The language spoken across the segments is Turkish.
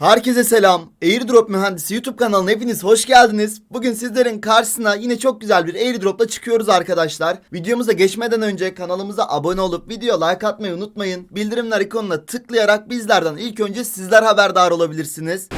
Herkese selam. Airdrop Mühendisi YouTube kanalına hepiniz hoş geldiniz. Bugün sizlerin karşısına yine çok güzel bir airdropla çıkıyoruz arkadaşlar. Videomuza geçmeden önce kanalımıza abone olup video like atmayı unutmayın. Bildirimler ikonuna tıklayarak bizlerden ilk önce sizler haberdar olabilirsiniz.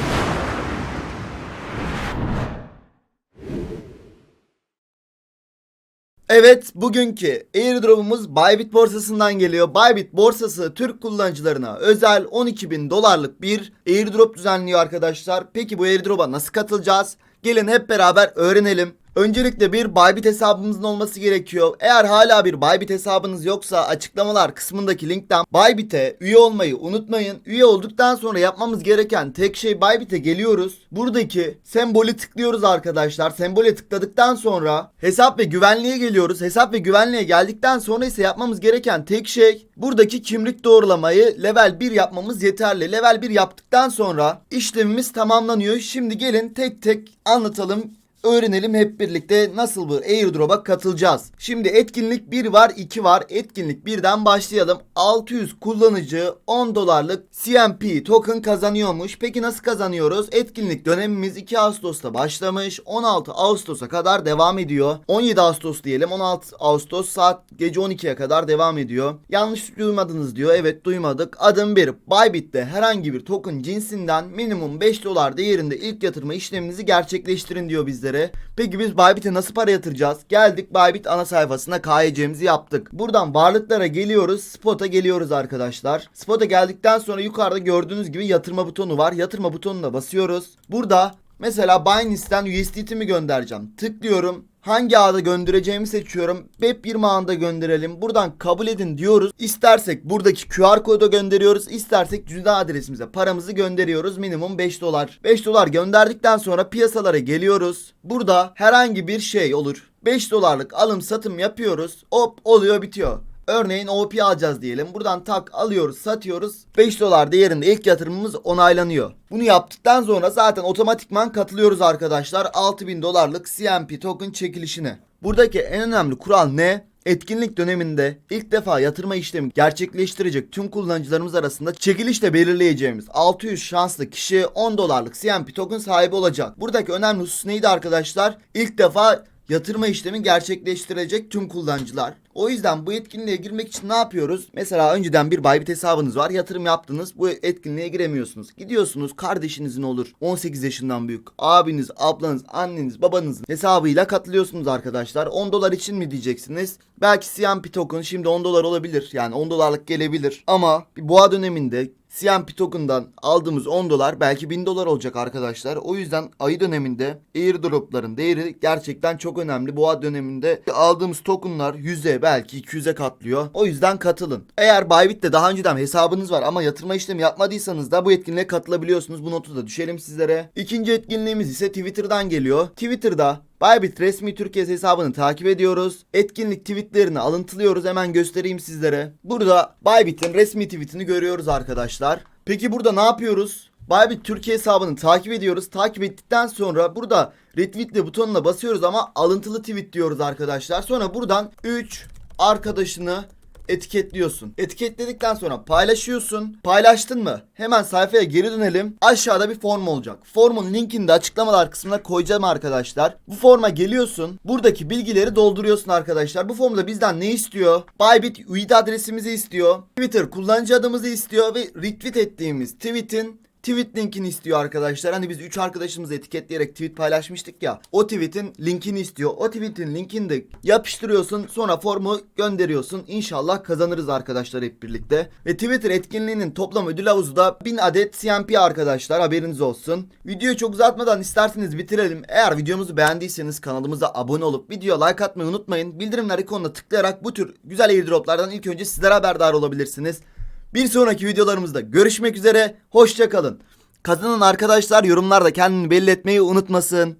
Evet, bugünkü airdrop'umuz Bybit borsasından geliyor. Bybit borsası Türk kullanıcılarına özel 12 bin dolarlık bir airdrop düzenliyor arkadaşlar. Peki bu airdrop'a nasıl katılacağız? Gelin hep beraber öğrenelim. Öncelikle bir Bybit hesabımızın olması gerekiyor. Eğer hala bir Bybit hesabınız yoksa açıklamalar kısmındaki linkten Bybit'e üye olmayı unutmayın. Üye olduktan sonra yapmamız gereken tek şey Bybit'e geliyoruz. Buradaki sembolü tıklıyoruz arkadaşlar. Sembole tıkladıktan sonra hesap ve güvenliğe geliyoruz. Hesap ve güvenliğe geldikten sonra ise yapmamız gereken tek şey buradaki kimlik doğrulamayı level 1 yapmamız yeterli. Level 1 yaptıktan sonra işlemimiz tamamlanıyor. Şimdi gelin tek tek anlatalım öğrenelim hep birlikte nasıl bu airdrop'a katılacağız. Şimdi etkinlik 1 var 2 var. Etkinlik 1'den başlayalım. 600 kullanıcı 10 dolarlık CMP token kazanıyormuş. Peki nasıl kazanıyoruz? Etkinlik dönemimiz 2 Ağustos'ta başlamış. 16 Ağustos'a kadar devam ediyor. 17 Ağustos diyelim. 16 Ağustos saat gece 12'ye kadar devam ediyor. Yanlış duymadınız diyor. Evet duymadık. Adım 1. Bybit'te herhangi bir token cinsinden minimum 5 dolar değerinde ilk yatırma işleminizi gerçekleştirin diyor bizlere. Peki biz Bybit'e nasıl para yatıracağız? Geldik Bybit ana sayfasına KYC'mizi yaptık. Buradan varlıklara geliyoruz. Spot'a geliyoruz arkadaşlar. Spot'a geldikten sonra yukarıda gördüğünüz gibi yatırma butonu var. Yatırma butonuna basıyoruz. Burada mesela Binance'den USDT mi göndereceğim? Tıklıyorum. Hangi ağda göndereceğimi seçiyorum. BEP20 ağında gönderelim. Buradan kabul edin diyoruz. İstersek buradaki QR kodu gönderiyoruz. İstersek cüzdan adresimize paramızı gönderiyoruz. Minimum 5 dolar. 5 dolar gönderdikten sonra piyasalara geliyoruz. Burada herhangi bir şey olur. 5 dolarlık alım satım yapıyoruz. Hop oluyor bitiyor. Örneğin OP alacağız diyelim. Buradan tak alıyoruz, satıyoruz. 5 dolar değerinde ilk yatırımımız onaylanıyor. Bunu yaptıktan sonra zaten otomatikman katılıyoruz arkadaşlar 6000 dolarlık CMP token çekilişine. Buradaki en önemli kural ne? Etkinlik döneminde ilk defa yatırma işlemi gerçekleştirecek tüm kullanıcılarımız arasında çekilişle belirleyeceğimiz 600 şanslı kişi 10 dolarlık CMP token sahibi olacak. Buradaki önemli husus neydi arkadaşlar? İlk defa yatırma işlemi gerçekleştirecek tüm kullanıcılar. O yüzden bu etkinliğe girmek için ne yapıyoruz? Mesela önceden bir Bybit hesabınız var. Yatırım yaptınız. Bu etkinliğe giremiyorsunuz. Gidiyorsunuz kardeşinizin olur. 18 yaşından büyük. Abiniz, ablanız, anneniz, babanızın hesabıyla katılıyorsunuz arkadaşlar. 10 dolar için mi diyeceksiniz? Belki CMP token şimdi 10 dolar olabilir. Yani 10 dolarlık gelebilir. Ama bir boğa döneminde CMP token'dan aldığımız 10 dolar belki 1000 dolar olacak arkadaşlar. O yüzden ayı döneminde airdropların değeri gerçekten çok önemli. Boğa döneminde aldığımız tokenlar 100'e belki 200'e katlıyor. O yüzden katılın. Eğer Bybit'te daha önceden hesabınız var ama yatırma işlemi yapmadıysanız da bu etkinliğe katılabiliyorsunuz. Bu notu da düşelim sizlere. İkinci etkinliğimiz ise Twitter'dan geliyor. Twitter'da Bybit resmi Türkiye hesabını takip ediyoruz. Etkinlik tweetlerini alıntılıyoruz. Hemen göstereyim sizlere. Burada Bybit'in resmi tweetini görüyoruz arkadaşlar. Peki burada ne yapıyoruz? Bybit Türkiye hesabını takip ediyoruz. Takip ettikten sonra burada retweetle butonuna basıyoruz ama alıntılı tweet diyoruz arkadaşlar. Sonra buradan 3 arkadaşını etiketliyorsun. Etiketledikten sonra paylaşıyorsun. Paylaştın mı? Hemen sayfaya geri dönelim. Aşağıda bir form olacak. Formun linkini de açıklamalar kısmına koyacağım arkadaşlar. Bu forma geliyorsun. Buradaki bilgileri dolduruyorsun arkadaşlar. Bu formda bizden ne istiyor? Bybit UID adresimizi istiyor. Twitter kullanıcı adımızı istiyor ve retweet ettiğimiz tweet'in tweet linkini istiyor arkadaşlar. Hani biz 3 arkadaşımızı etiketleyerek tweet paylaşmıştık ya. O tweet'in linkini istiyor. O tweet'in linkini de yapıştırıyorsun. Sonra formu gönderiyorsun. İnşallah kazanırız arkadaşlar hep birlikte. Ve Twitter etkinliğinin toplam ödül havuzu da 1000 adet CMP arkadaşlar. Haberiniz olsun. Videoyu çok uzatmadan isterseniz bitirelim. Eğer videomuzu beğendiyseniz kanalımıza abone olup video like atmayı unutmayın. Bildirimler ikonuna tıklayarak bu tür güzel airdroplardan ilk önce sizlere haberdar olabilirsiniz. Bir sonraki videolarımızda görüşmek üzere. Hoşçakalın. Kazanan arkadaşlar yorumlarda kendini belli etmeyi unutmasın.